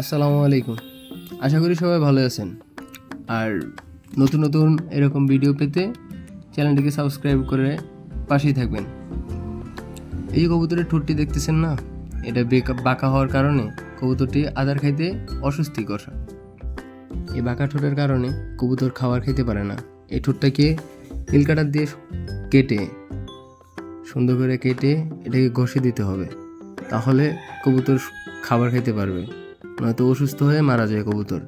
আসসালামু আলাইকুম। আশা করি সবাই ভালো আছেন। আর নতুন নতুন এরকম ভিডিও পেতে চ্যানেলটিকে সাবস্ক্রাইব করে পাশেই থাকবেন। এই যে কবুতরের ঠোঁটটি দেখতেছেন না, এটা বেকা বাঁকা হওয়ার কারণে কবুতরটি আদার খাইতে অস্বস্তিকর। এই বাঁকা ঠোঁটের কারণে কবুতর খাবার খেতে পারে না। এই ঠোঁটটাকে নীলকাটার দিয়ে কেটে, সুন্দর করে কেটে এটাকে ঘষে দিতে হবে। তাহলে কবুতর খাবার খেতে পারবে। নয়তো অসুস্থ হয়ে মারা যায় কবুতর।